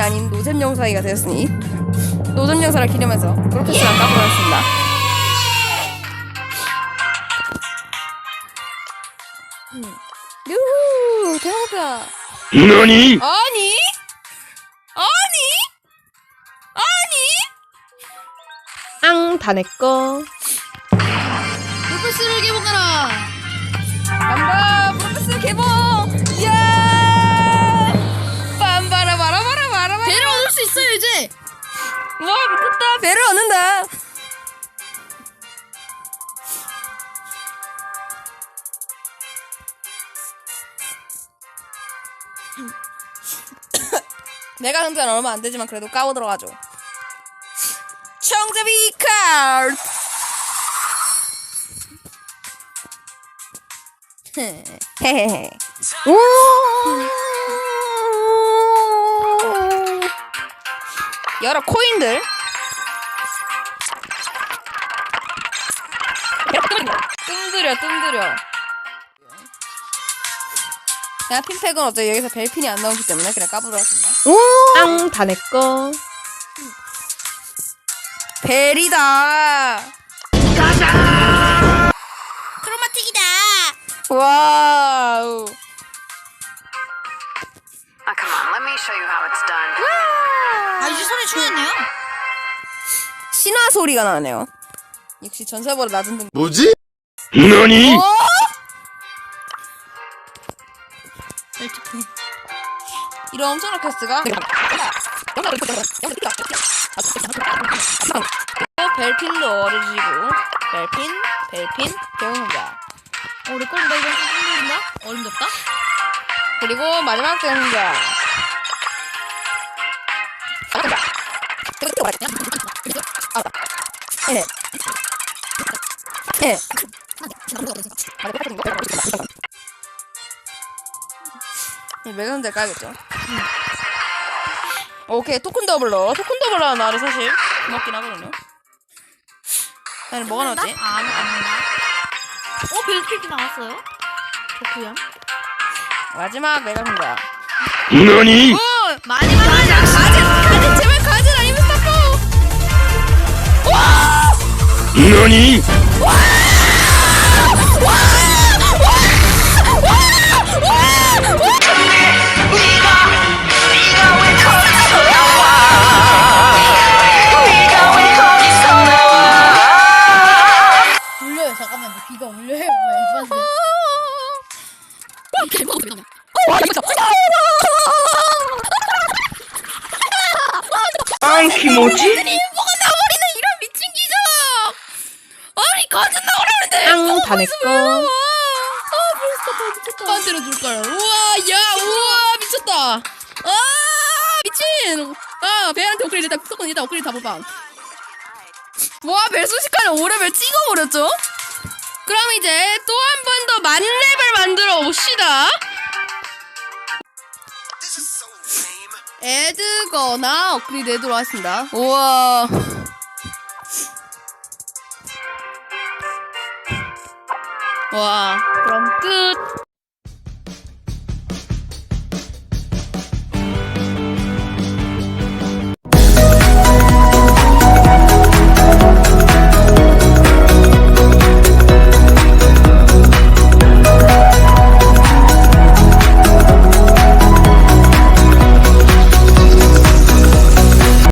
아닌 노잼 영상이가 되었으니 노잼 영상을 기념해서 프로페셔널 까불어냈습니다. 음. 유후 대박이다. 何 아니? 아니? 아니? 앙, 다 내꺼. 프로페스를 개봉하라. 간다, 프로페서 개봉! 내가 흥전 얼마 안 되지만 그래도 까고 들어가죠. 청자비 카드. 헤헤헤. 오. 여러 코인들. 뜸들여, 뜸들여. 그냥 핀팩은 어차피 여기서 벨핀이 안 나오기 때문에 그냥 까불었습니다. 앙, 다 내꺼. 벨이다. 크로마틱이다. 와우. Oh, come on, let me show you how it's done. 아 이제 소리 줄였네요. 신화 소리가 나네요. 역시 전설보다 낮은 등. 뭐지? 何 어? 벨 이런 엄청난 캐스트가 벨핀도 어려지고 벨핀, 벨핀, 배우는자 어 렉걸린다 이거 힘들다. 어림없다. 그리고 마지막 예. 예. 네, 매그넘들 까야겠죠. 오케이, 토큰 더블러. 토큰 더블러 나를 사실 고맙긴 하거든요. 나는 뭐가 나왔지? 아, 안 나온다. 어 벨트크 나왔어요. 좋구요. 마지막 메가입니다. 何 오! 많이 많이. 가진! 가진! 제발 가진 아니면 스타포! 何 울려 일보가 나버리는 이런 미친 기적! 아니, 가진 나오라는데! 앙, 다 내꺼. 한테로 줄 걸. 우와, 야, 우와, 미쳤다! 아, 미친! 아, 배한테 업그레이드 일단 무조건 일단 업그레이드 다 보방. 와, 벨 순식간에 5레벨 찍어버렸죠? 그럼 이제 또 한 번 더 만레벨 만들어 봅시다. 에드거나 업그레이드 해도록 하겠습니다. 우와. 와, 그럼 끝.